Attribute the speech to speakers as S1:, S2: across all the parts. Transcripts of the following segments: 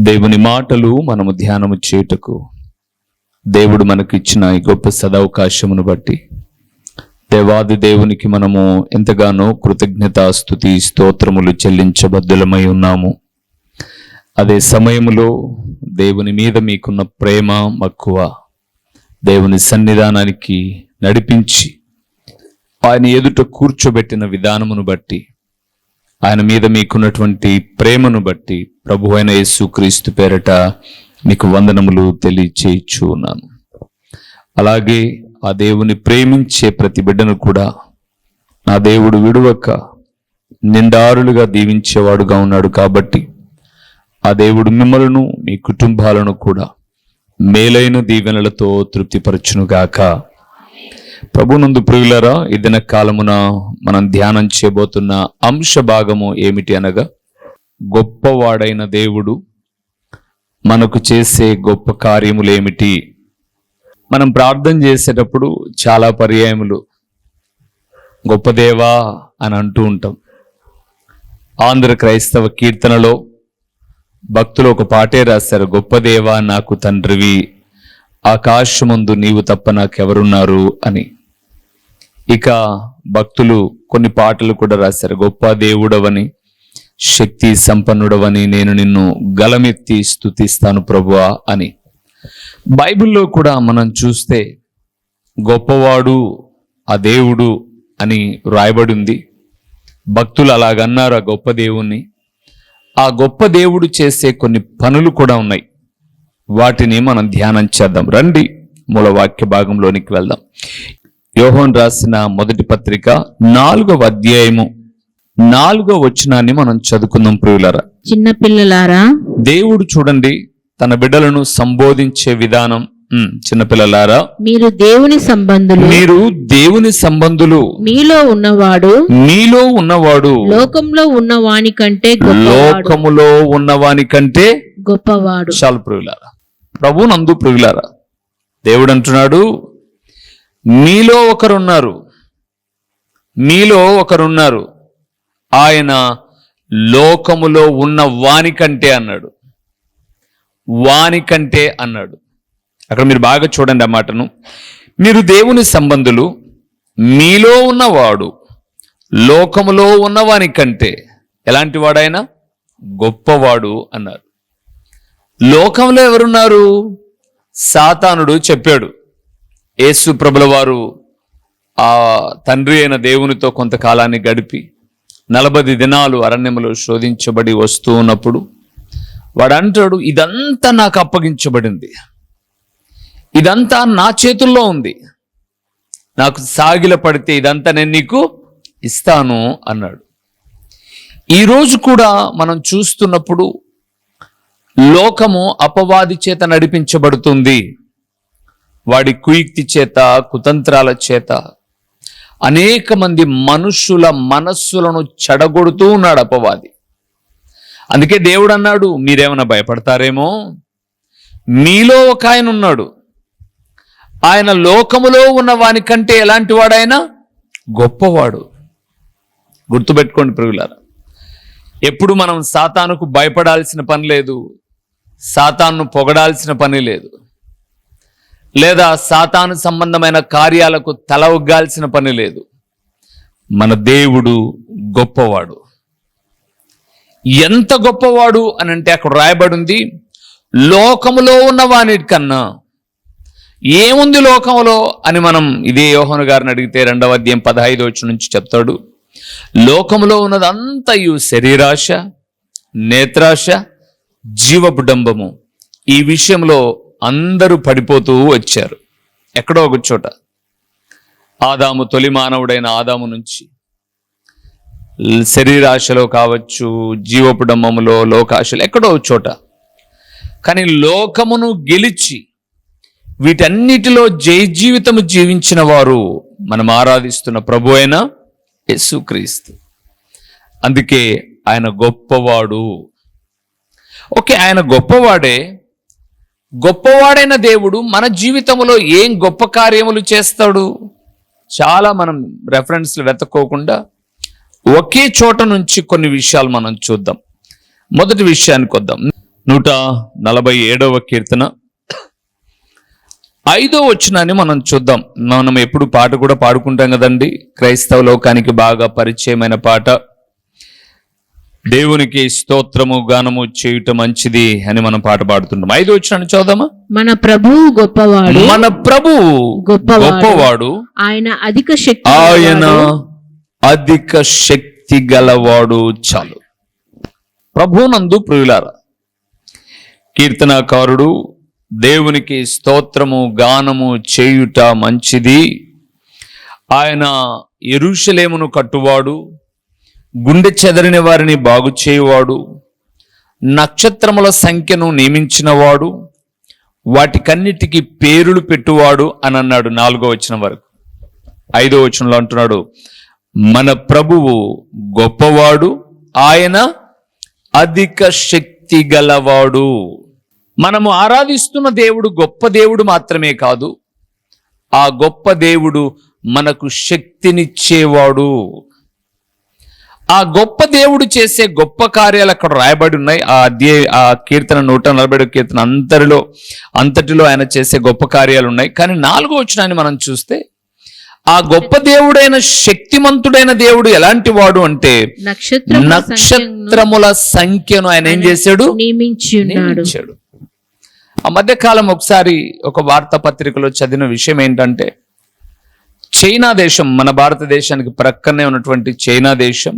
S1: దేవుని మాటలు మనము ధ్యానము చేయుటకు. దేవుడు మనకు ఇచ్చిన ఈ గొప్ప సదవకాశమును బట్టి దేవాది దేవునికి మనము ఎంతగానో కృతజ్ఞతాస్తుతి స్తోత్రములు చెల్లించబద్దులమై ఉన్నాము. అదే సమయంలో దేవుని మీద మీకున్న ప్రేమ మక్కువ దేవుని సన్నిధానానికి నడిపించి ఆయన ఎదుట కూర్చోబెట్టిన విధానమును బట్టి ఆయన మీద మీకున్నటువంటి ప్రేమను బట్టి ప్రభు అయిన యేసుక్రీస్తు పేరట మీకు వందనములు తెలియచేయచ్చు ఉన్నాను. అలాగే ఆ దేవుని ప్రేమించే ప్రతి బిడ్డను కూడా నా దేవుడు విడువక నిండారులుగా దీవించేవాడుగా ఉన్నాడు కాబట్టి ఆ దేవుడు మిమ్మలను మీ కుటుంబాలను కూడా మేలైన దీవెనలతో తృప్తిపరచునుగాక. ప్రభునందు ప్రియులరా ఈ దిన కాలమున మనం ధ్యానం చేయబోతున్న అంశ భాగము ఏమిటి అనగా గొప్పవాడైన దేవుడు మనకు చేసే గొప్ప కార్యములు ఏమిటి మనం ప్రార్థన చేసేటప్పుడు చాలా పర్యాయములు. గొప్ప దేవా అని అంటూ ఉంటాం. ఆంధ్ర క్రైస్తవ కీర్తనలో భక్తులు ఒక పాటే రాశారు గొప్ప దేవా నాకు తండ్రివి ఆకాశముందు నీవు తప్ప నాకెవరున్నారు అని. ఇక భక్తులు కొన్ని పాటలు కూడా రాశారు. గొప్ప దేవుడవని శక్తి సంపన్నుడవని నేను నిన్ను గలమెత్తి స్తుతిస్తాను ప్రభువా అని. బైబిల్లో కూడా మనం చూస్తే గొప్పవాడు ఆ దేవుడు అని రాయబడి ఉంది. భక్తులు అలాగన్నారు ఆ గొప్ప దేవుణ్ణి. ఆ గొప్ప దేవుడు చేసే కొన్ని పనులు కూడా ఉన్నాయి. వాటిని మనం ధ్యానం చేద్దాం. రండి మూల వాక్య భాగంలోనికి వెళ్దాం. యోహోన్ రాసిన మొదటి పత్రిక నాలుగవ అధ్యాయము నాలుగవ వచనాన్ని మనం చదువుకుందాం ప్రియులరా.
S2: చిన్న పిల్లలారా
S1: దేవుడు చూడండి తన బిడ్డలను సంబోధించే విధానం. చిన్నపిల్లలారా
S2: మీరు దేవుని సంబంధులు.
S1: మీరు దేవుని సంబంధులు.
S2: మీలో ఉన్నవాడు
S1: మీలో ఉన్నవాడు.
S2: లోకంలో ఉన్న వాని కంటే
S1: లోకములో ఉన్నవాని కంటే
S2: గొప్పవాడు.
S1: చాలు ప్రియులారా. ప్రభు నందు ప్రియులారా దేవుడు అంటున్నాడు మీలో ఒకరున్నారు మీలో ఒకరున్నారు ఆయన లోకములో ఉన్న వానికంటే అన్నాడు వానికంటే అన్నాడు. అక్కడ మీరు బాగా చూడండి ఆ మాటను. మీరు దేవుని సంబంధులు మీలో ఉన్నవాడు లోకములో ఉన్నవాని కంటే ఎలాంటి వాడైనా గొప్పవాడు అన్నారు. లోకంలో ఎవరున్నారు? సాతానుడు చెప్పాడు. యేసు ప్రభుల వారు ఆ తండ్రి అయిన దేవునితో కొంతకాలాన్ని గడిపి నలభై దినాలు అరణ్యములో శోధించబడి వస్తూ ఉన్నప్పుడు వాడు అంటాడు ఇదంతా నాకు అప్పగించబడింది. ఇదంతా నా చేతుల్లో ఉంది. నాకు సాగిల పడితే ఇదంతా నేను నీకు ఇస్తాను అన్నాడు. ఈరోజు కూడా మనం చూస్తున్నప్పుడు లోకము అపవాది చేత నడిపించబడుతుంది. వాడి కుయుక్తి చేత కుతంత్రాల చేత అనేక మంది మనుషుల మనస్సులను చెడగొడుతూ ఉన్నాడు అపవాది. అందుకే దేవుడు అన్నాడు మీరేమైనా భయపడతారేమో? మీలో ఒక ఆయన ఉన్నాడు. ఆయన లోకములో ఉన్న వాని కంటే ఎలాంటి వాడైనా గొప్పవాడు. గుర్తుపెట్టుకోండి ప్రియులారా ఎప్పుడు మనం సాతానుకు భయపడాల్సిన పని లేదు. సాతాన్ను పొగడాల్సిన పని లేదు. లేదా సాతాను సంబంధమైన కార్యాలకు తల ఉగ్గాల్సిన పని లేదు. మన దేవుడు గొప్పవాడు. ఎంత గొప్పవాడు అని అంటే అక్కడ రాయబడింది లోకములో ఉన్న వానికన్నా ఏముంది లోకంలో అని మనం ఇదే యోహను గారిని అడిగితే రెండవ అధ్యాయం పదహైదు వచ్చి నుంచి చెప్తాడు. లోకములో ఉన్నదంతయు శరీరాశ నేత్రాశ జీవబుడంబము. ఈ విషయంలో అందరూ పడిపోతూ వచ్చారు. ఎక్కడో ఒక చోట. ఆదాము తొలి మానవుడైన ఆదాము నుంచి. శరీరాశలో కావచ్చు జీవపుడంబములో లోకాశలు ఎక్కడో ఒక చోట. కానీ లోకమును గెలిచి వీటన్నిటిలో జయ జీవితము జీవించిన వారు మనం ఆరాధిస్తున్న ప్రభు అయిన యేసుక్రీస్తు. అందుకే ఆయన గొప్పవాడు. ఓకే ఆయన గొప్పవాడే. గొప్పవాడైన దేవుడు మన జీవితంలో ఏం గొప్ప కార్యములు చేస్తాడు? చాలా మనం రెఫరెన్స్లు వెతక్కోకుండా ఒకే చోట నుంచి కొన్ని విషయాలు మనం చూద్దాం. మొదటి విషయానికి వద్దాం. నూట నలభై ఏడవ కీర్తన. ఐదో వచనాన్ని మనం చూద్దాం. మనం ఎప్పుడు పాట కూడా పాడుకుంటాం కదండి. క్రైస్తవ లోకానికి బాగా పరిచయమైన పాట. దేవునికి స్తోత్రము గానము చేయుట మంచిది అని మనం పాట పాడుతుంటాం. ఐదో వచనాన్ని చూద్దామా
S2: మన ప్రభువు గొప్పవాడు.
S1: మన ప్రభు
S2: గొప్పవాడు.
S1: గొప్పవాడు.
S2: ఆయన అధిక శక్తి
S1: ఆయన. అధిక శక్తి గలవాడు చాలు. ప్రభునందు ప్రియులారా కీర్తనాకారుడు దేవునికి స్తోత్రము గానము చేయుట మంచిది. ఆయన ఎరుషలేమును కట్టువాడు. గుండె చెదరిన వారిని బాగు చేయువాడు నక్షత్రముల సంఖ్యను నియమించినవాడు వాటికన్నిటికీ పేరులు పెట్టువాడు అని అన్నాడు నాలుగో వచ్చిన వరకు. ఐదో వచనంలో అంటున్నాడు మన ప్రభువు గొప్పవాడు ఆయన అధిక శక్తి గలవాడు. మనము ఆరాధిస్తున్న దేవుడు గొప్ప దేవుడు మాత్రమే కాదు ఆ గొప్ప దేవుడు మనకు శక్తినిచ్చేవాడు. ఆ గొప్ప దేవుడు చేసే గొప్ప కార్యాలు అక్కడ రాయబడి ఉన్నాయి. ఆ అధ్యాయ ఆ కీర్తన నూట నలభై ఏడు కీర్తన అంతటిలో అంతటిలో ఆయన చేసే గొప్ప కార్యాలు ఉన్నాయి. కానీ నాలుగో వచనాన్ని మనం చూస్తే ఆ గొప్ప దేవుడైన శక్తిమంతుడైన దేవుడు ఎలాంటి వాడు అంటే
S2: నక్షత్రముల సంఖ్యను
S1: ఆయన ఏం చేశాడు? నియమించాడు. ఆ మధ్య కాలం ఒకసారి ఒక వార్తాపత్రికలో చదివిన విషయం ఏంటంటే చైనా దేశం మన భారతదేశానికి ప్రక్కనే ఉన్నటువంటి చైనా దేశం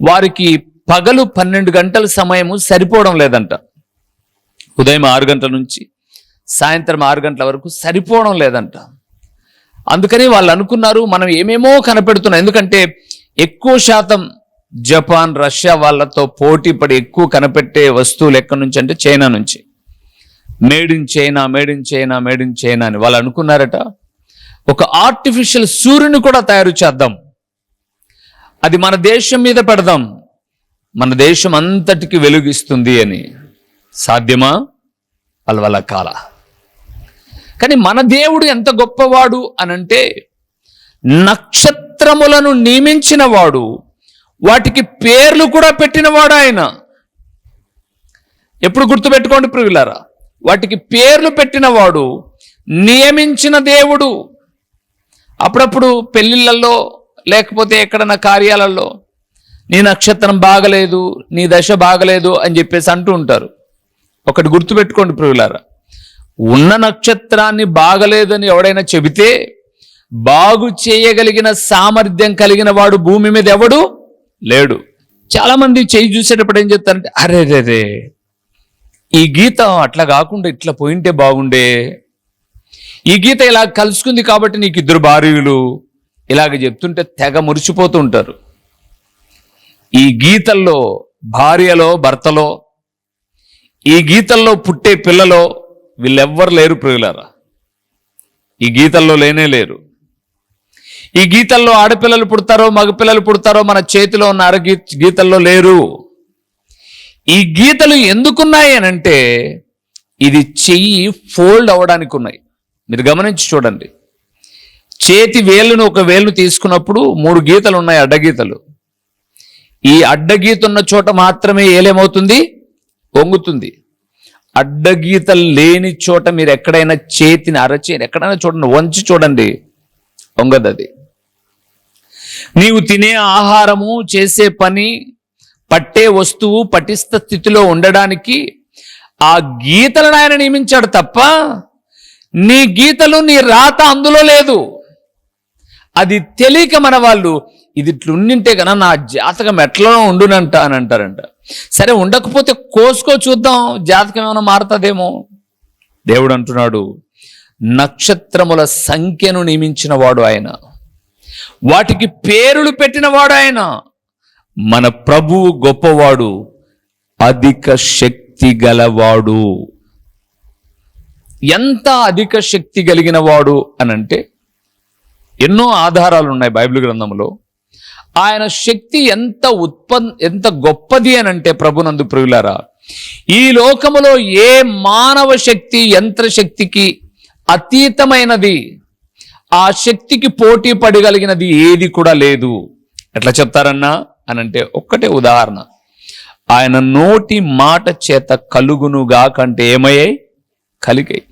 S1: వారికి పగలు పన్నెండు గంటల సమయము సరిపోవడం లేదంట. ఉదయం ఆరు గంటల నుంచి సాయంత్రం ఆరు గంటల వరకు సరిపోవడం లేదంట. అందుకని వాళ్ళు అనుకున్నారు మనం ఏమేమో కనిపెడుతున్నాం ఎందుకంటే ఎక్కువ శాతం జపాన్ రష్యా వాళ్ళతో పోటీ పడి ఎక్కువ కనిపెట్టే వస్తువులు ఎక్కడి నుంచి అంటే చైనా నుంచి. Made in China made in China made in China అని వాళ్ళు అనుకున్నారట. ఒక ఆర్టిఫిషియల్ సూర్యుని కూడా తయారు చేద్దాం. అది మన దేశం మీద పెడదాం. మన దేశం అంతటికి వెలుగిస్తుంది అని. సాధ్యమా? వాళ్ళ వల్ల కాల. కానీ మన దేవుడు ఎంత గొప్పవాడు అనంటే నక్షత్రములను నియమించిన వాడు వాటికి పేర్లు కూడా పెట్టినవాడు ఆయన. ఎప్పుడు గుర్తుపెట్టుకోండి ప్రియులారా? వాటికి పేర్లు పెట్టినవాడు నియమించిన దేవుడు. అప్పుడప్పుడు పెళ్ళిళ్ళల్లో లేకపోతే ఎక్కడన్నా కార్యాలలో నీ నక్షత్రం బాగలేదు నీ దశ బాగలేదు అని చెప్పేసి అంటూ ఉంటారు. ఒకటి గుర్తుపెట్టుకోండి ప్రియులారా. ఉన్న నక్షత్రాన్ని బాగలేదని ఎవడైనా చెబితే బాగు చేయగలిగిన సామర్థ్యం కలిగిన వాడు భూమి మీద ఎవడు లేడు. చాలామంది చేయి చూసేటప్పుడు ఏం చెప్తారంటే అరే రే రే ఈ గీత అట్లా కాకుండా ఇట్లా పోయింటే బాగుండే. ఈ గీత ఇలా కలుసుకుంది కాబట్టి నీకు ఇద్దరు భార్యలు ఇలాగ చెప్తుంటే తెగ మురిసిపోతూ ఉంటారు. ఈ గీతల్లో భార్యలో భర్తలో ఈ గీతల్లో పుట్టే పిల్లలో వీళ్ళెవ్వరు లేరు ప్రియులారా. ఈ గీతల్లో లేనే లేరు. ఈ గీతల్లో ఆడపిల్లలు పుడతారో మగపిల్లలు పుడతారో మన చేతిలో ఉన్న అరగీ గీతల్లో లేరు. ఈ గీతలు ఎందుకున్నాయి అని అంటే ఇది చెయ్యి ఫోల్డ్ అవ్వడానికి ఉన్నాయి మీరు గమనించి చూడండి. చేతి వేలును ఒక వేలును తీసుకున్నప్పుడు మూడు గీతలు ఉన్నాయి అడ్డగీతలు. ఈ అడ్డగీత ఉన్న చోట మాత్రమే ఏలేమవుతుంది? వంగుతుంది అడ్డగీతలు లేని చోట మీరు ఎక్కడైనా చేతిని అరచి ఎక్కడైనా చూడండి వంచి చూడండి వంగదు అది నీవు తినే ఆహారము చేసే పని పట్టే వస్తువు పటిష్ట స్థితిలో ఉండడానికి ఆ గీతలను ఆయన నియమించాడు తప్ప నీ గీతలు నీ రాత అందులో లేదు. అది తెలియక మన వాళ్ళు ఇది ఇట్లుండింటే కన్నా నా జాతకం ఎట్లా ఉండునంట అని అంటారంట. సరే ఉండకపోతే కోసుకో చూద్దాం జాతకం ఏమైనా మారుతుందేమో. దేవుడు అంటున్నాడు నక్షత్రముల సంఖ్యను నియమించిన వాడు ఆయన వాటికి పేరులు పెట్టినవాడు ఆయన మన ప్రభువు గొప్పవాడు అధిక శక్తి శక్తి గలవాడు. ఎంత అధిక శక్తి కలిగిన వాడు అనంటే ఎన్నో ఆధారాలు ఉన్నాయి బైబిల్ గ్రంథంలో. ఆయన శక్తి ఎంత ఉత్పన్ ఎంత గొప్పది అని అంటే ప్రభునందు ప్రియులారా ఈ లోకములో ఏ మానవ శక్తి యంత్రశక్తికి అతీతమైనది ఆ శక్తికి పోటీ పడగలిగినది ఏది కూడా లేదు. ఎట్లా చెప్తారన్నా అనంటే ఒక్కటే ఉదాహరణ. ఆయన నోటి మాట చేత కలుగునుగా కంటే ఏమయ్యాయి? కలిగాయి.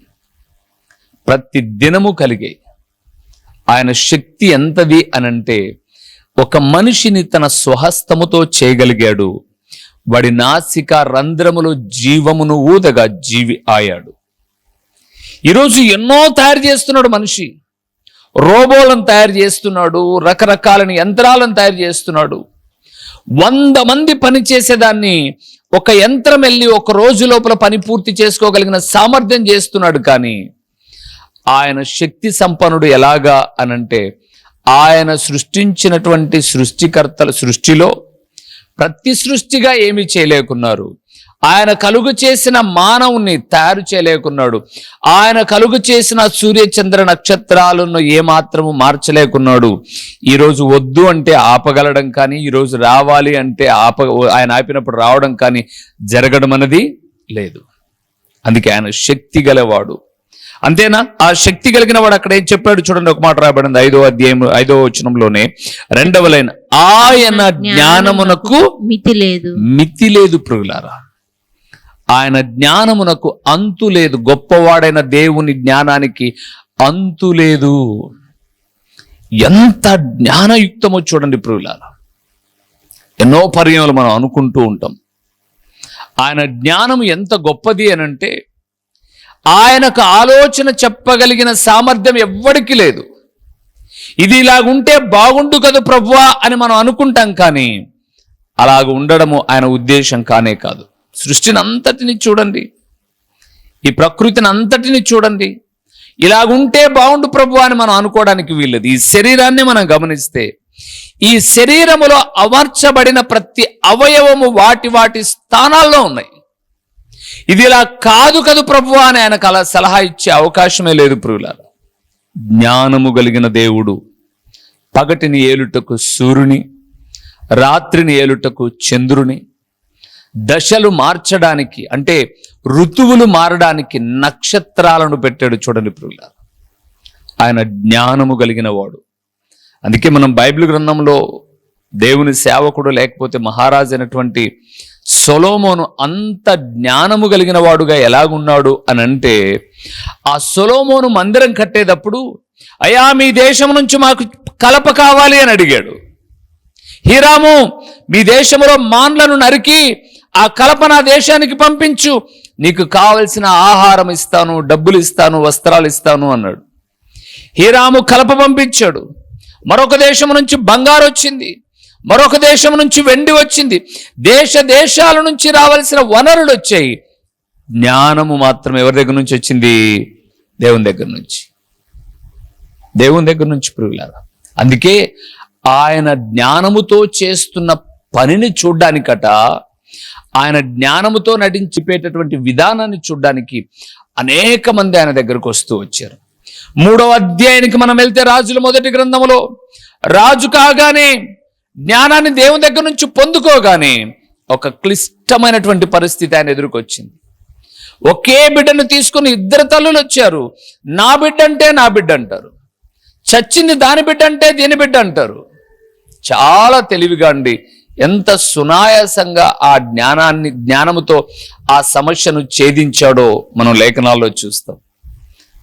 S1: ప్రతి దినము కలిగాయి. ఆయన శక్తి ఎంతది అనంటే ఒక మనిషిని తన స్వహస్తముతో చేయగలిగాడు. వాడి నాసిక రంధ్రములో జీవమును ఊదగా జీవి ఆయాడు. ఈరోజు ఎన్నో తయారు చేస్తున్నాడు మనిషి. రోబోలను తయారు చేస్తున్నాడు రకరకాలని యంత్రాలను తయారు చేస్తున్నాడు. వంద మంది పని చేసేదాన్ని ఒక యంత్రం వెళ్ళి ఒక రోజు లోపల పని పూర్తి చేసుకోగలిగిన సామర్థ్యం చేస్తున్నాడు కానీ ఆయన శక్తి సంపన్నుడు ఎలాగా అనంటే ఆయన సృష్టించినటువంటి సృష్టికర్తల సృష్టిలో ప్రతి సృష్టిగా ఏమీ చేయలేకున్నారు. ఆయన కలుగు చేసిన మానవుని తయారు చేయలేకున్నాడు. ఆయన కలుగు చేసిన సూర్య చంద్ర నక్షత్రాలను ఏమాత్రము మార్చలేకున్నాడు. ఈరోజు వద్దు అంటే ఆపగలడం కానీ ఈరోజు రావాలి అంటే ఆప ఆయన ఆపినప్పుడు రావడం కానీ జరగడం అనేది లేదు. అందుకే ఆయన శక్తి గలవాడు. అంతేనా? ఆ శక్తి కలిగిన వాడు అక్కడ ఏం చెప్పాడు చూడండి ఒక మాట రాబడింది ఐదో అధ్యాయం ఐదో వచనంలోనే. రెండవ లైన్ ఆయన జ్ఞానమునకు
S2: మితి లేదు.
S1: మితి లేదు ప్రుగులారా ఆయన జ్ఞానమునకు అంతు లేదు గొప్పవాడైన దేవుని జ్ఞానానికి అంతు లేదు. ఎంత జ్ఞానయుక్తమో చూడండి ప్రుగులారా ఎన్నో పర్యాలు మనం అనుకుంటూ ఉంటాం. ఆయన జ్ఞానం ఎంత గొప్పది అనంటే ఆయనకు ఆలోచన చెప్పగలిగిన సామర్థ్యం ఎవ్వడికి లేదు. ఇది ఇలాగుంటే బాగుండు కదా ప్రభువా అని మనం అనుకుంటాం కానీ అలాగ ఉండడము ఆయన ఉద్దేశం కానే కాదు. సృష్టిని అంతటిని చూడండి. ఈ ప్రకృతిని అంతటిని చూడండి ఇలాగుంటే బాగుండు ప్రభు అని మనం అనుకోవడానికి వీల్లేదు. ఈ శరీరాన్ని మనం గమనిస్తే ఈ శరీరములో అమర్చబడిన ప్రతి అవయవము వాటి వాటి స్థానాల్లో ఉన్నాయి. ఇది ఇలా కాదు కదు ప్రభు అని ఆయనకు అలా సలహా ఇచ్చే అవకాశమే లేదు ప్రియులారా. జ్ఞానము కలిగిన దేవుడు పగటిని ఏలుటకు సూర్యుని రాత్రిని ఏలుటకు చంద్రుని దశలు మార్చడానికి అంటే ఋతువులు మారడానికి నక్షత్రాలను పెట్టాడు చూడండి ప్రియులారా. ఆయన జ్ఞానము కలిగిన వాడు. అందుకే మనం బైబిల్ గ్రంథంలో దేవుని సేవకుడు లేకపోతే మహారాజు అయినటువంటి సొలోమోను అంత జ్ఞానము కలిగిన వాడుగా ఎలాగున్నాడు అని అంటే ఆ సొలోమోను మందిరం కట్టేటప్పుడు అయా మీ దేశం నుంచి మాకు కలప కావాలి అని అడిగాడు. హీరాము మీ దేశంలో మాన్లను నరికి ఆ కలప నా దేశానికి పంపించు. నీకు కావలసిన ఆహారం ఇస్తాను డబ్బులు ఇస్తాను వస్త్రాలు ఇస్తాను అన్నాడు. హీరాము కలప పంపించాడు. మరొక దేశం నుంచి బంగారు వచ్చింది. మరొక దేశం నుంచి వెండి వచ్చింది. దేశ దేశాల నుంచి రావాల్సిన వనరులు వచ్చాయి. జ్ఞానము మాత్రం ఎవరి దగ్గర నుంచి వచ్చింది? దేవుని దగ్గర నుంచి. దేవుని దగ్గర నుంచి పురుగులారా అందుకే ఆయన జ్ఞానముతో చేస్తున్న పనిని చూడ్డానికట ఆయన జ్ఞానముతో నటించిపోయేటటువంటి విధానాన్ని చూడ్డానికి అనేక మంది ఆయన దగ్గరకు వస్తూ వచ్చారు. మూడవ అధ్యాయానికి మనం వెళ్తే రాజుల మొదటి గ్రంథములో రాజు కాగానే జ్ఞానాన్ని దేవుని దగ్గర నుంచి పొందుకోగానే ఒక క్లిష్టమైనటువంటి పరిస్థితి ఆయన ఎదుర్కొచ్చింది. ఒకే బిడ్డను తీసుకుని ఇద్దరు తల్లులు వచ్చారు. నా బిడ్డ అంటే నా బిడ్డ అంటారు చచ్చింది దాని బిడ్డ అంటే దీని బిడ్డ అంటారు చాలా తెలివిగా అండి ఎంత సునాయాసంగా ఆ జ్ఞానాన్ని జ్ఞానముతో ఆ సమస్యను ఛేదించాడో మనం లేఖనాల్లో చూస్తాం.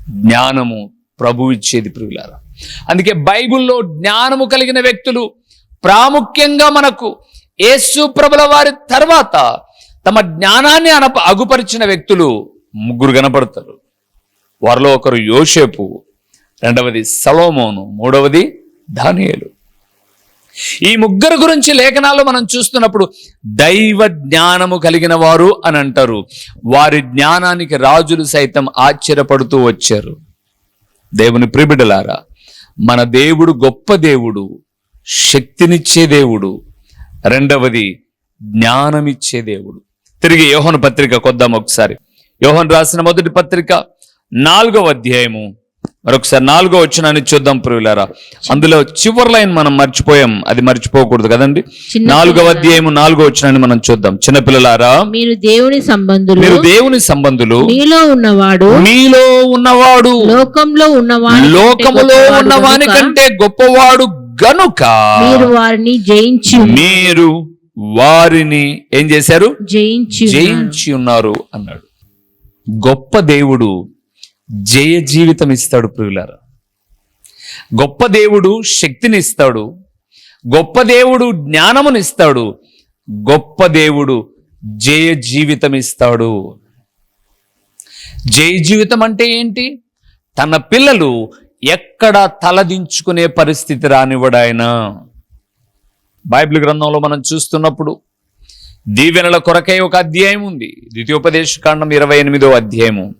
S1: జ్ఞానము ప్రభు ఇచ్చేది ప్రియులారా. అందుకే బైబిల్లో జ్ఞానము కలిగిన వ్యక్తులు ప్రాముఖ్యంగా మనకు యేసు ప్రభుల వారి తర్వాత తమ జ్ఞానాన్ని అనప అగుపరిచిన వ్యక్తులు ముగ్గురు కనపడతారు. వారిలో ఒకరు యోషేపు రెండవది సలోమోను మూడవది దానియేలు ఈ ముగ్గురు గురించి లేఖనాలు మనం చూస్తున్నప్పుడు దైవ జ్ఞానము కలిగిన వారు అని అంటారు. వారి జ్ఞానానికి రాజులు సైతం ఆశ్చర్యపడుతూ వచ్చారు. దేవుని ప్రిబిడలారా మన దేవుడు గొప్ప దేవుడు. శక్తినిచ్చే దేవుడు. రెండవది జ్ఞానమిచ్చే దేవుడు. తిరిగి యోహన్ పత్రిక కొద్దాం ఒకసారి. యోహన్ రాసిన మొదటి పత్రిక నాలుగవ అధ్యాయము. మరొకసారి నాలుగో వచ్చినాన్ని చూద్దాం ప్రియులారా. అందులో చివరి లైన్ మనం మర్చిపోయాం. అది మర్చిపోకూడదు కదండి? నాలుగవ అధ్యాయము నాలుగో వచ్చినాన్ని మనం చూద్దాం. చిన్నపిల్లలారా
S2: మీరు దేవుని సంబంధులు
S1: మీరు దేవుని సంబంధులు
S2: మీలో ఉన్నవాడు
S1: మీలో ఉన్నవాడు
S2: లోకంలో ఉన్నవాడు
S1: లోకములో ఉన్నవాని కంటే గొప్పవాడు గనుక
S2: మీరు వారిని జయించి
S1: మీరు వారిని ఏం చేశారు?
S2: జయించి.
S1: జయించి ఉన్నారు అన్నాడు. గొప్ప దేవుడు జయ జీవితం ఇస్తాడు ప్రియులారా. గొప్ప దేవుడు శక్తిని ఇస్తాడు. గొప్ప దేవుడు జ్ఞానమునిస్తాడు గొప్ప దేవుడు జయ జీవితం ఇస్తాడు. జయ జీవితం అంటే ఏంటి? తన పిల్లలు ఎక్కడ తలదించుకునే పరిస్థితి రానివ్వడాయన? బైబిల్ గ్రంథంలో మనం చూస్తున్నప్పుడు దీవెనల కొరకై ఒక అధ్యాయం ఉంది. ద్వితీయోపదేశ కాండం ఇరవై ఎనిమిదో అధ్యాయము.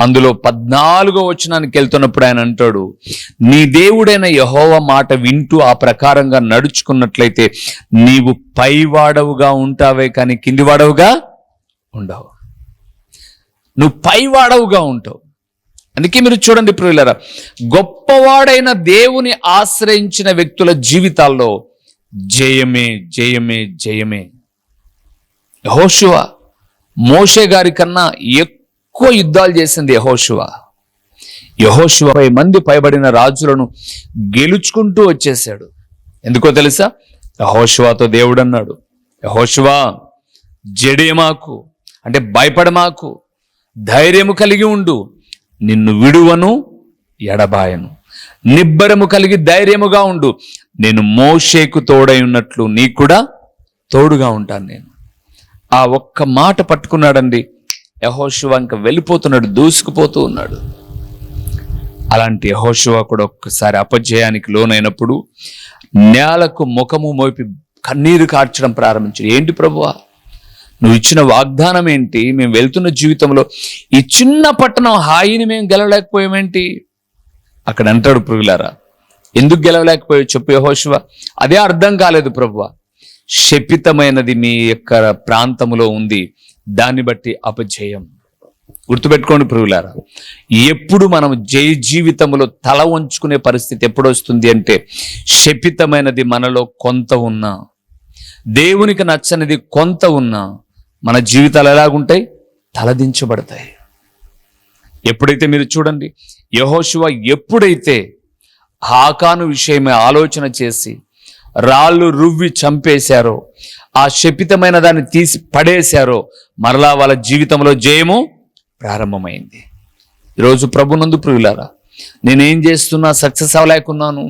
S1: అందులో పద్నాలుగో వచనానికి వెళ్తున్నప్పుడు ఆయన అంటాడు నీ దేవుడైన యహోవ మాట వింటూ ఆ ప్రకారంగా నడుచుకున్నట్లయితే నీవు పైవాడవుగా ఉంటావే కానీ కిందివాడవుగా ఉండవు. నువ్వు పైవాడవుగా ఉంటావు. అందుకే మీరు చూడండి ప్రియులరా గొప్పవాడైన దేవుని ఆశ్రయించిన వ్యక్తుల జీవితాల్లో జయమే జయమే జయమే. యహోషువ మోషే గారి కన్నా ఎక్కువ యుద్ధాలు చేసింది యహోషువ. యహోషువ మంది పైబడిన రాజులను గెలుచుకుంటూ వచ్చేసాడు ఎందుకో తెలుసా? యహోశివాతో దేవుడు అన్నాడు యహోషువా జడేమాకు అంటే భయపడమాకు ధైర్యము కలిగి ఉండు. నిన్ను విడువను ఎడబాయను. నిబ్బరము కలిగి ధైర్యముగా ఉండు. నేను మోషేకు తోడై ఉన్నట్లు నీ కూడా తోడుగా ఉంటాను నేను. ఆ ఒక్క మాట పట్టుకున్నాడండి. యహోశివ ఇంకా వెళ్ళిపోతున్నాడు దూసుకుపోతూ ఉన్నాడు. అలాంటి యహోశివ కూడా ఒక్కసారి అపజయానికి లోనైనప్పుడు నేలకు ముఖము మోపి కన్నీరు కార్చడం ప్రారంభించాడు. ఏంటి ప్రభువా? నువ్వు ఇచ్చిన వాగ్దానం ఏంటి? మేము వెళ్తున్న జీవితంలో ఈ చిన్న పట్టణం హాయిని మేము గెలవలేకపోయామేంటి అక్కడ అంటాడు పురుగులారా ఎందుకు గెలవలేకపోయావు చెప్పు యహోశివ అదే అర్థం కాలేదు ప్రభువా. శపితమైనది మీ యొక్క ప్రాంతములో ఉంది దాన్ని బట్టి అపజయం. గుర్తుపెట్టుకోండి పురుగులారా ఎప్పుడు మనం జయ జీవితంలో తల వంచుకునే పరిస్థితి ఎప్పుడు వస్తుంది అంటే శపితమైనది మనలో కొంత ఉన్నా దేవునికి నచ్చనిది కొంత ఉన్నా మన జీవితాలు ఎలాగుంటాయి? తలదించబడతాయి. ఎప్పుడైతే మీరు చూడండి యహోశివ ఎప్పుడైతే ఆకాను విషయమే ఆలోచన చేసి రాళ్ళు రువ్వి చంపేశారో ఆ శపితమైన దాన్ని తీసి పడేశారో మరలా వాళ్ళ జీవితంలో జయము ప్రారంభమైంది. ఈరోజు ప్రభునందు ప్రియులారా నేనేం చేస్తున్నా సక్సెస్ అవ్వలేకున్నాను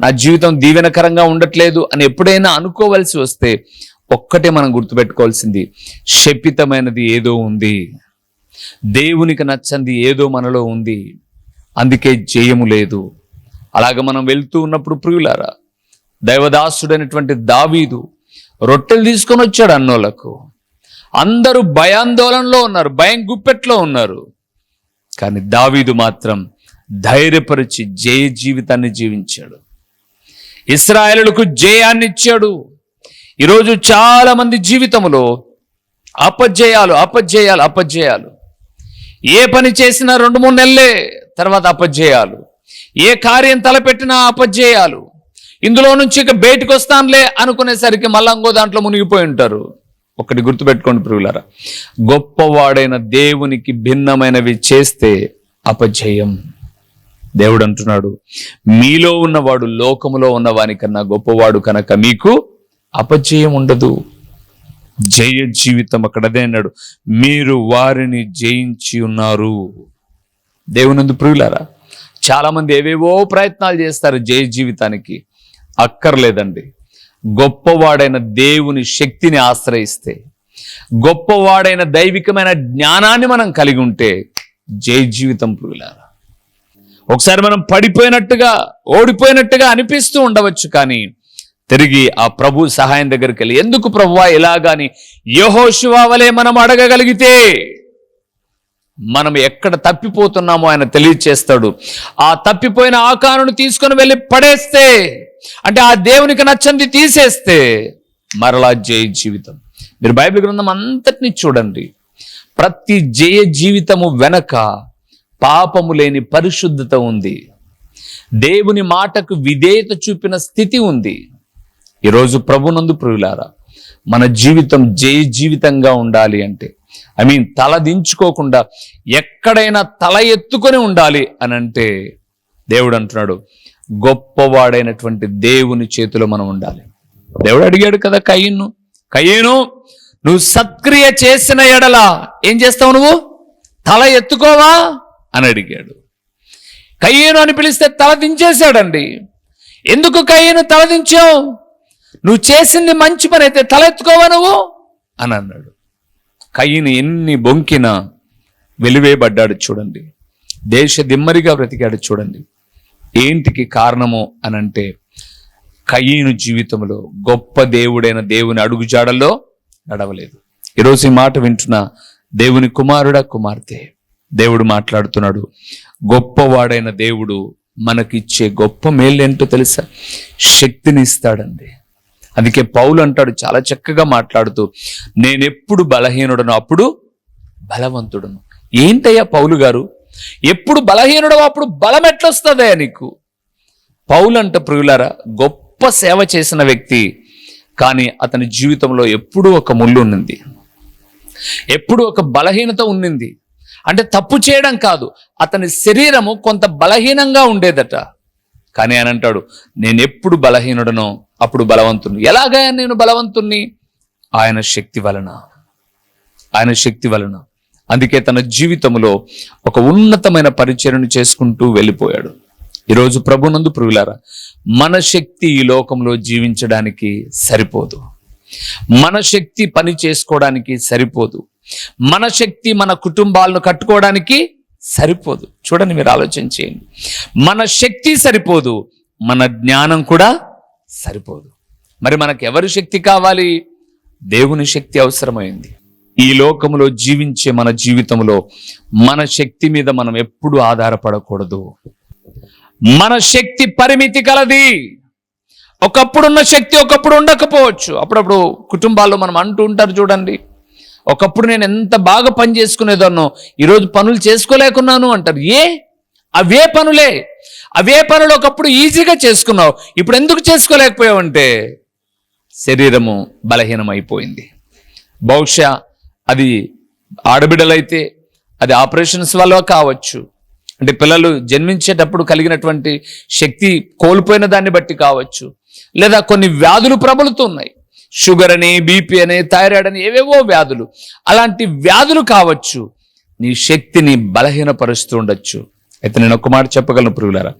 S1: నా జీవితం దీవెనకరంగా ఉండట్లేదు అని ఎప్పుడైనా అనుకోవలసి వస్తే ఒక్కటే మనం గుర్తుపెట్టుకోవాల్సింది శపితమైనది ఏదో ఉంది. దేవునికి నచ్చంది ఏదో మనలో ఉంది. అందుకే జయము లేదు. అలాగ మనం వెళ్తూ ఉన్నప్పుడు ప్రియులారా దైవదాసుడైనటువంటి దావీదు రొట్టెలు తీసుకొని వచ్చాడు అన్నోళ్ళకు. అందరూ భయాందోళనలో ఉన్నారు భయం గుప్పెట్లో ఉన్నారు. కానీ దావీదు మాత్రం ధైర్యపరిచి జయ జీవితాన్ని జీవించాడు. ఇస్రాయేలులకు జయాన్ని ఇచ్చాడు ఈరోజు చాలా మంది జీవితంలో అపజయాలు అపజయాలు అపజయాలు. ఏ పని చేసినా రెండు మూడు నెలలే తర్వాత అపజయాలు. ఏ కార్యం తలపెట్టినా అపజయాలు. ఇందులో నుంచి ఇక బయటకు వస్తానులే అనుకునేసరికి మళ్ళా ఇంకో దాంట్లో మునిగిపోయి ఉంటారు. ఒకటి గుర్తుపెట్టుకోండి ప్రియులారా. గొప్పవాడైన దేవునికి భిన్నమైనవి చేస్తే అపజయం. దేవుడు అంటున్నాడు మీలో ఉన్నవాడు లోకములో ఉన్నవానికన్నా గొప్పవాడు కనుక మీకు అపజయం ఉండదు. జయ జీవితం అక్కడదే అన్నాడు. మీరు వారిని జయించి ఉన్నారు. దేవునందు ప్రియులారా చాలామంది ఏవేవో ప్రయత్నాలు చేస్తారు జయ జీవితానికి. అక్కర్లేదండి. గొప్పవాడైన దేవుని శక్తిని ఆశ్రయిస్తే గొప్పవాడైన దైవికమైన జ్ఞానాన్ని మనం కలిగి ఉంటే జయ జీవితం ప్రియులారా. ఒకసారి మనం పడిపోయినట్టుగా ఓడిపోయినట్టుగా అనిపిస్తూ ఉండవచ్చు కానీ తిరిగి ఆ ప్రభు సహాయం దగ్గరికి వెళ్ళి ఎందుకు ప్రభువా ఇలాగాని? యహోశివావలే మనం అడగగలిగితే మనం ఎక్కడ తప్పిపోతున్నామో ఆయన తెలియచేస్తాడు. ఆ తప్పిపోయిన ఆకారును తీసుకొని వెళ్ళి పడేస్తే అంటే ఆ దేవునికి నచ్చంది తీసేస్తే మరలా జయ జీవితం. మీరు బైబిల్ గ్రంథం అంతటిని చూడండి. ప్రతి జయ జీవితము వెనక పాపము లేని పరిశుద్ధత ఉంది. దేవుని మాటకు విధేయత చూపిన స్థితి ఉంది. ఈరోజు ప్రభునందు ప్రియులారా మన జీవితం జయ జీవితంగా ఉండాలి అంటే ఐ మీన్ తల దించుకోకుండా ఎక్కడైనా తల ఎత్తుకొని ఉండాలి అని అంటే దేవుడు అంటున్నాడు గొప్పవాడైనటువంటి దేవుని చేతిలో మనం ఉండాలి. దేవుడు అడిగాడు కదా కయ్యను కయ్యను నువ్వు సత్క్రియ చేసిన ఎడల ఏం చేస్తావు నువ్వు? తల ఎత్తుకోవా? అని అడిగాడు. కయ్యను అని పిలిస్తే తల దించేశాడండి. ఎందుకు కయ్యను తల దించావు? నువ్వు చేసింది మంచి పని అయితే తల నువ్వు? అని అన్నాడు. కయ్యను ఎన్ని బొంకినా వెలివేయబడ్డాడు చూడండి. దేశ దిమ్మరిగా బ్రతికాడు చూడండి. ఏంటికి కారణము అనంటే కయ్యను జీవితంలో గొప్ప దేవుడైన దేవుని అడుగుజాడల్లో నడవలేదు. ఈరోజు ఈ మాట వింటున్న దేవుని కుమారుడా కుమార్తె దేవుడు మాట్లాడుతున్నాడు. గొప్పవాడైన దేవుడు మనకిచ్చే గొప్ప మేలు ఏంటో తెలుసా? శక్తిని ఇస్తాడండి. అందుకే పౌలు అంటాడు చాలా చక్కగా మాట్లాడుతూ నేనెప్పుడు బలహీనుడను అప్పుడు బలవంతుడను. ఏంటయ్యా పౌలు గారు? ఎప్పుడు బలహీనుడు అప్పుడు బలం ఎట్లొస్తుందయ్యా నీకు? పౌలు అంట ప్రియులారా గొప్ప సేవ చేసిన వ్యక్తి కానీ అతని జీవితంలో ఎప్పుడూ ఒక ముళ్ళు ఉన్నింది. ఎప్పుడు ఒక బలహీనత ఉన్నింది. అంటే తప్పు చేయడం కాదు అతని శరీరము కొంత బలహీనంగా ఉండేదట. కానీ ఆయన అంటాడు నేను ఎప్పుడు బలహీనుడనో అప్పుడు బలవంతుని ఎలాగా నేను బలవంతుణ్ణి? ఆయన శక్తి వలన. ఆయన శక్తి వలన. అందుకే తన జీవితంలో ఒక ఉన్నతమైన పరిచయను చేసుకుంటూ వెళ్ళిపోయాడు. ఈరోజు ప్రభునందు ప్రియులారా మన శక్తి ఈ లోకంలో జీవించడానికి సరిపోదు. మన శక్తి పని చేసుకోవడానికి సరిపోదు. మన శక్తి మన కుటుంబాలను కట్టుకోవడానికి సరిపోదు. చూడండి మీరు ఆలోచన చేయండి. మన శక్తి సరిపోదు మన జ్ఞానం కూడా సరిపోదు. మరి మనకు ఎవరి శక్తి కావాలి? దేవుని శక్తి అవసరమైంది. ఈ లోకములో జీవించే మన జీవితంలో మన శక్తి మీద మనం ఎప్పుడు ఆధారపడకూడదు. మన శక్తి పరిమితి కలది. ఒకప్పుడున్న శక్తి ఒకప్పుడు ఉండకపోవచ్చు. అప్పుడప్పుడు కుటుంబాల్లో మనం అంటూ ఉంటారు చూడండి. ఒకప్పుడు నేను ఎంత బాగా పని చేసుకునేదాన్నో ఈరోజు పనులు చేసుకోలేకున్నాను అంటారు. ఏ? అవే పనులే. అవే పనులు ఒకప్పుడు ఈజీగా చేసుకున్నావు. ఇప్పుడు ఎందుకు చేసుకోలేకపోయావంటే శరీరము బలహీనమైపోయింది. బహుశా అది ఆడబిడ్డలైతే అది ఆపరేషన్స్ వల్ల కావచ్చు. అంటే పిల్లలు జన్మించేటప్పుడు కలిగినటువంటి శక్తి కోల్పోయిన దాన్ని బట్టి కావచ్చు. లేదా కొన్ని వ్యాధులు ప్రబలుతున్నాయి. షుగర్ అని బీపీ అని థైరాయిడ్ అని ఏవేవో వ్యాధులు. అలాంటి వ్యాధులు కావచ్చు. నీ శక్తిని బలహీనపరుస్తూ ఉండొచ్చు. అయితే నేను ఒక మాట చెప్పగలను ప్రియులారా?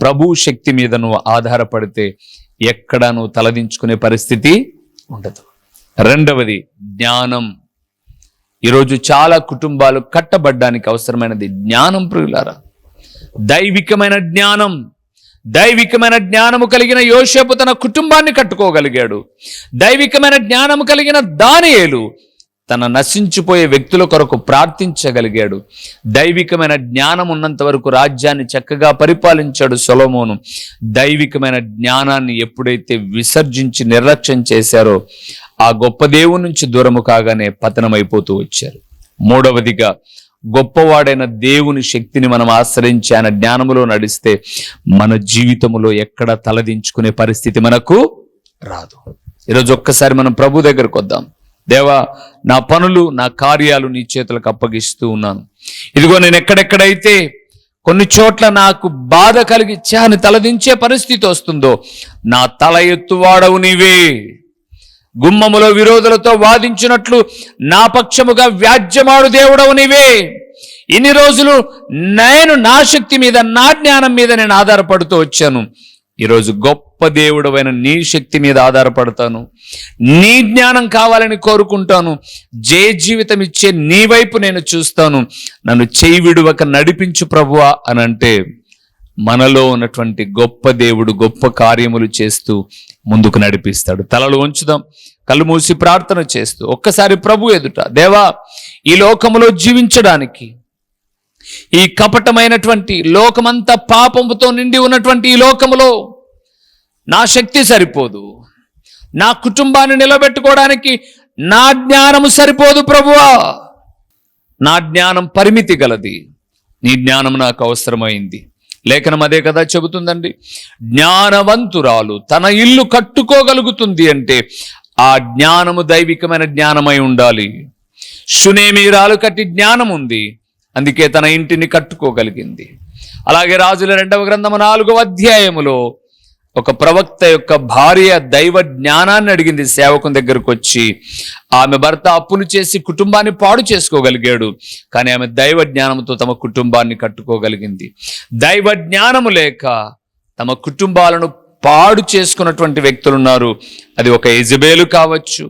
S1: ప్రభు శక్తి మీద నువ్వు ఆధారపడితే ఎక్కడ నువ్వు తలదించుకునే పరిస్థితి ఉండదు. రెండవది జ్ఞానం. ఈరోజు చాలా కుటుంబాలు కట్టబడ్డానికి అవసరమైనది జ్ఞానం ప్రియులారా. దైవికమైన జ్ఞానం. దైవికమైన జ్ఞానము కలిగిన యోసేపు తన కుటుంబాన్ని కట్టుకోగలిగాడు. దైవికమైన జ్ఞానము కలిగిన దానియేలు తన నశించిపోయే వ్యక్తుల కొరకు ప్రార్థించగలిగాడు. దైవికమైన జ్ఞానం ఉన్నంత వరకు రాజ్యాన్ని చక్కగా పరిపాలించాడు సొలమోను. దైవికమైన జ్ఞానాన్ని ఎప్పుడైతే విసర్జించి నిర్లక్ష్యం చేశారో ఆ గొప్ప దేవుని నుంచి దూరము కాగానే పతనమైపోతూ వచ్చారు. మూడవదిగా గొప్పవాడైన దేవుని శక్తిని మనం ఆశ్రయించి ఆయన జ్ఞానములో నడిస్తే మన జీవితములో ఎక్కడ తలదించుకునే పరిస్థితి మనకు రాదు. ఈరోజు ఒక్కసారి మనం ప్రభు దగ్గరకు వద్దాం. దేవా నా పనులు నా కార్యాలు నీ చేతులకు అప్పగిస్తూ ఉన్నాను. ఇదిగో నేను ఎక్కడెక్కడైతే కొన్ని చోట్ల నాకు బాధ కలిగి అని తలదించే పరిస్థితి వస్తుందో నా తల ఎత్తువాడవు నీవే. గుమ్మములో విరోధులతో వాదించినట్లు నా పక్షముగా వ్యాజ్యమాడు దేవుడవు నీవే. ఇన్ని రోజులు నేను నా శక్తి మీద నా జ్ఞానం మీద నేను ఆధారపడుతూ వచ్చాను. ఈరోజు గొప్ప దేవుడవైన నీ శక్తి మీద ఆధారపడతాను. నీ జ్ఞానం కావాలని కోరుకుంటాను. జయ జీవితం ఇచ్చే నీ వైపు నేను చూస్తాను. నన్ను చేయి విడువక నడిపించు ప్రభువా అని అంటే మనలో ఉన్నటువంటి గొప్ప దేవుడు గొప్ప కార్యములు చేస్తూ ముందుకు నడిపిస్తాడు. తలలు ఉంచుదాం కళ్ళు మూసి ప్రార్థన చేస్తూ ఒక్కసారి ప్రభు ఎదుట దేవా ఈ లోకములో జీవించడానికి ఈ కపటమైనటువంటి లోకమంతా పాపంతో నిండి ఉన్నటువంటి ఈ లోకములో నా శక్తి సరిపోదు. నా కుటుంబాన్ని నిలబెట్టుకోవడానికి నా జ్ఞానము సరిపోదు ప్రభువా. నా జ్ఞానం పరిమితి గలది. నీ జ్ఞానం నాకు అవసరమైంది. లేఖనం అదే కదా చెబుతుందండి. జ్ఞానవంతురాలు తన ఇల్లు కట్టుకోగలుగుతుంది అంటే ఆ జ్ఞానము దైవికమైన జ్ఞానమై ఉండాలి. సునేమీరాలు కట్టి జ్ఞానం ఉంది అందుకే తన ఇంటిని కట్టుకోగలిగింది. అలాగే రాజుల రెండవ గ్రంథము నాలుగవ అధ్యాయములో ఒక ప్రవక్త యొక్క భార్య దైవ జ్ఞానాన్ని అడిగింది. సేవకుని దగ్గరకు వచ్చి ఆమె భర్త అప్పులు చేసి కుటుంబాన్ని పాడు చేసుకోగలిగాడు కానీ ఆమె దైవ జ్ఞానంతో తమ కుటుంబాన్ని కట్టుకోగలిగింది. దైవ జ్ఞానము లేక తమ కుటుంబాలను పాడు చేసుకున్నటువంటి వ్యక్తులు ఉన్నారు. అది ఒక ఎజబేలు కావచ్చు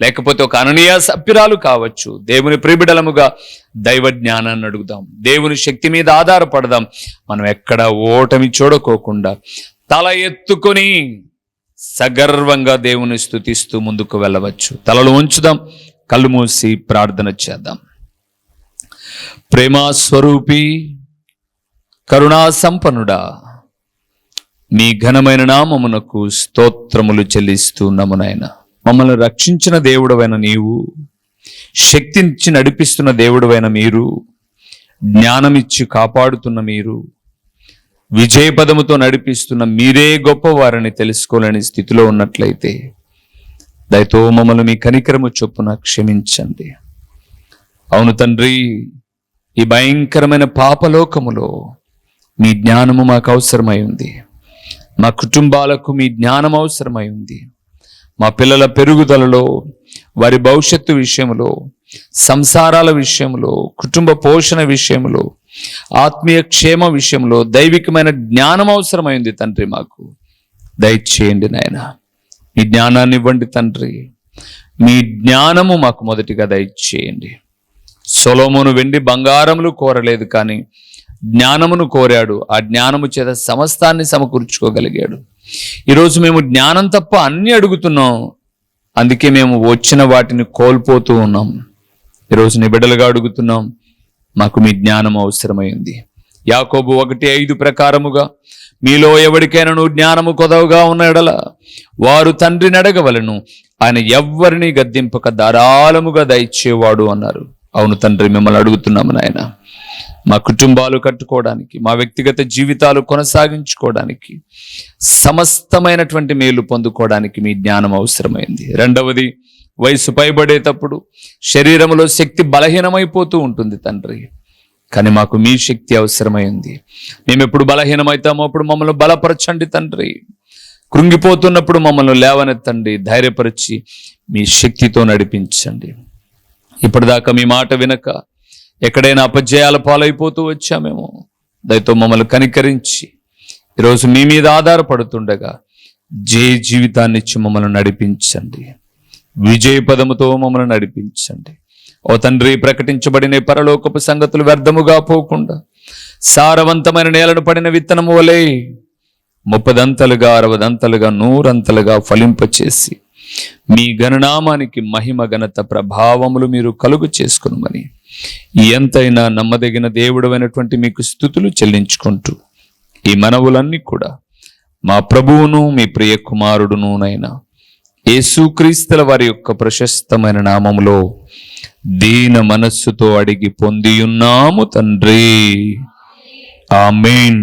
S1: లేకపోతే ఒక అననీయ సభ్యురాలు కావచ్చు. దేవుని ప్రిబిడలముగా దైవ జ్ఞానాన్ని అడుగుదాం. దేవుని శక్తి మీద ఆధారపడదాం. మనం ఎక్కడ ఓటమి చూడకోకుండా తల ఎత్తుకొని సగర్వంగా దేవుని స్థుతిస్తూ ముందుకు వెళ్ళవచ్చు. తలలు ఉంచుదాం కళ్ళు మూసి ప్రార్థన చేద్దాం. ప్రేమా స్వరూపి కరుణా సంపన్నుడా మీ ఘనమైన నామమునకు స్తోత్రములు చెల్లిస్తూ నమునైనా మమ్మల్ని రక్షించిన దేవుడవైన నీవు శక్తినిచ్చి నడిపిస్తున్న దేవుడవైన మీరు జ్ఞానమిచ్చి కాపాడుతున్న మీరు విజయపదముతో నడిపిస్తున్న మీరే గొప్పవారని తెలుసుకోలేని స్థితిలో ఉన్నట్లయితే దయతో మమ్మల్ని మీ కనికరము చొప్పున క్షమించండి. అవును తండ్రి ఈ భయంకరమైన పాపలోకములో మీ జ్ఞానము మాకు అవసరమై ఉంది. మా కుటుంబాలకు మీ జ్ఞానం అవసరమై ఉంది. మా పిల్లల పెరుగుదలలో వారి భవిష్యత్తు విషయంలో సంసారాల విషయంలో కుటుంబ పోషణ విషయంలో ఆత్మీయ క్షేమ విషయంలో దైవికమైన జ్ఞానం అవసరమైంది తండ్రి మాకు. దయచేయండి నాయన. మీ జ్ఞానాన్ని ఇవ్వండి తండ్రి. మీ జ్ఞానము మాకు మొదటిగా దయచేయండి. సొలోమోను వెండి బంగారములు కోరలేదు కానీ జ్ఞానమును కోరాడు. ఆ జ్ఞానము చేత సమస్తాన్ని సమకూర్చుకోగలిగాడు. ఈరోజు మేము జ్ఞానం తప్ప అన్ని అడుగుతున్నాం. అందుకే మేము వచ్చిన వాటిని కోల్పోతూ ఉన్నాం. ఈరోజు నిబిడలుగా అడుగుతున్నాం. మాకు మీ జ్ఞానం అవసరమైంది. యాకోబు ఒకటి ఐదు ప్రకారముగా మీలో ఎవరికైనాను జ్ఞానము కొదవగా ఉన్న ఎడల వారు తండ్రిని అడగవలను. ఆయన ఎవ్వరిని గద్దింపక ధారాళముగా దయచేవాడు అన్నారు. అవును తండ్రి మిమ్మల్ని అడుగుతున్నాము నాయన. మా కుటుంబాలు కట్టుకోవడానికి మా వ్యక్తిగత జీవితాలు కొనసాగించుకోవడానికి సమస్తమైనటువంటి మేలు పొందుకోవడానికి మీ జ్ఞానం అవసరమైంది. రెండవది వయసు పైబడేటప్పుడు శరీరంలో శక్తి బలహీనమైపోతూ ఉంటుంది తండ్రి. కానీ మాకు మీ శక్తి అవసరమైంది. మేము ఎప్పుడు బలహీనమవుతామో అప్పుడు మమ్మల్ని బలపరచండి తండ్రి. కృంగిపోతున్నప్పుడు మమ్మల్ని లేవనెత్తండి ధైర్యపరిచి మీ శక్తితో నడిపించండి. ఇప్పటిదాకా మీ మాట వినక ఎక్కడైనా అపజయాల పాలైపోతూ వచ్చామేమో దయతో మమ్మల్ని కనికరించి ఈరోజు మీ మీద ఆధారపడుతుండగా జయ జీవితాన్ని ఇచ్చి మమ్మల్ని నడిపించండి. విజయ పదముతో మమ్మల్ని నడిపించండి. ఓ తండ్రి ప్రకటించబడిన పరలోకపు సంగతులు వ్యర్థముగా పోకుండా సారవంతమైన నేలను పడిన విత్తనము వలె ముప్పదంతలుగా అరవదంతలుగా నూరంతలుగా ఫలింపచేసి మీ గణనామానికి మహిమ ఘనత ప్రభావములు మీరు కలుగు చేసుకునమని ఎంతైనా నమ్మదగిన దేవుడమైనటువంటి మీకు స్థుతులు చెల్లించుకుంటూ ఈ మనవులన్నీ కూడా మా ప్రభువును మీ ప్రియ కుమారుడునునైనా యేసుక్రీస్తుల వారి యొక్క ప్రశస్తమైన నామములో దీన మనస్సుతో అడిగి పొందియున్నాము తండ్రి. ఆమేన్.